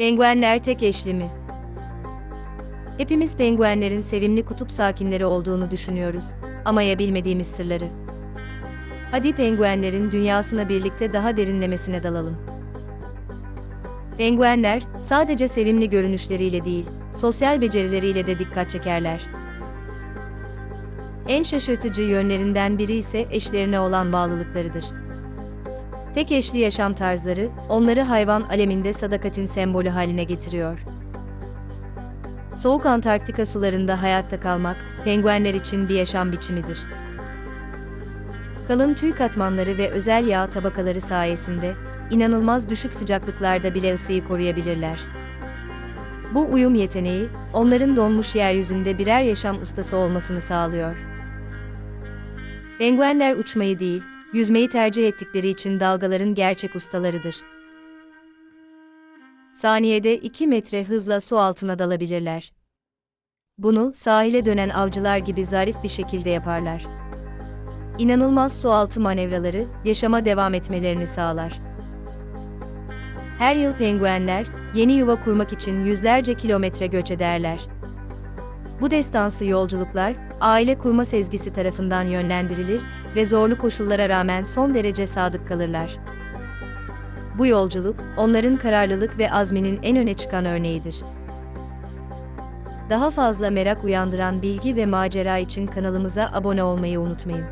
Penguenler tek eşli mi? Hepimiz penguenlerin sevimli kutup sakinleri olduğunu düşünüyoruz. Ama ya bilmediğimiz sırları? Hadi penguenlerin dünyasına birlikte daha derinlemesine dalalım. Penguenler sadece sevimli görünüşleriyle değil, sosyal becerileriyle de dikkat çekerler. En şaşırtıcı yönlerinden biri ise eşlerine olan bağlılıklarıdır. Tek eşli yaşam tarzları, onları hayvan aleminde sadakatin sembolü haline getiriyor. Soğuk Antarktika sularında hayatta kalmak, penguenler için bir yaşam biçimidir. Kalın tüy katmanları ve özel yağ tabakaları sayesinde, inanılmaz düşük sıcaklıklarda bile ısıyı koruyabilirler. Bu uyum yeteneği, onların donmuş yeryüzünde birer yaşam ustası olmasını sağlıyor. Penguenler uçmayı değil, yüzmeyi tercih ettikleri için dalgaların gerçek ustalarıdır. Saniyede 2 metre hızla su altına dalabilirler. Bunu sahile dönen avcılar gibi zarif bir şekilde yaparlar. İnanılmaz sualtı manevraları yaşama devam etmelerini sağlar. Her yıl penguenler yeni yuva kurmak için yüzlerce kilometre göç ederler. Bu destansı yolculuklar aile kurma sezgisi tarafından yönlendirilir ve zorlu koşullara rağmen son derece sadık kalırlar. Bu yolculuk onların kararlılık ve azminin en öne çıkan örneğidir. Daha fazla merak uyandıran bilgi ve macera için kanalımıza abone olmayı unutmayın.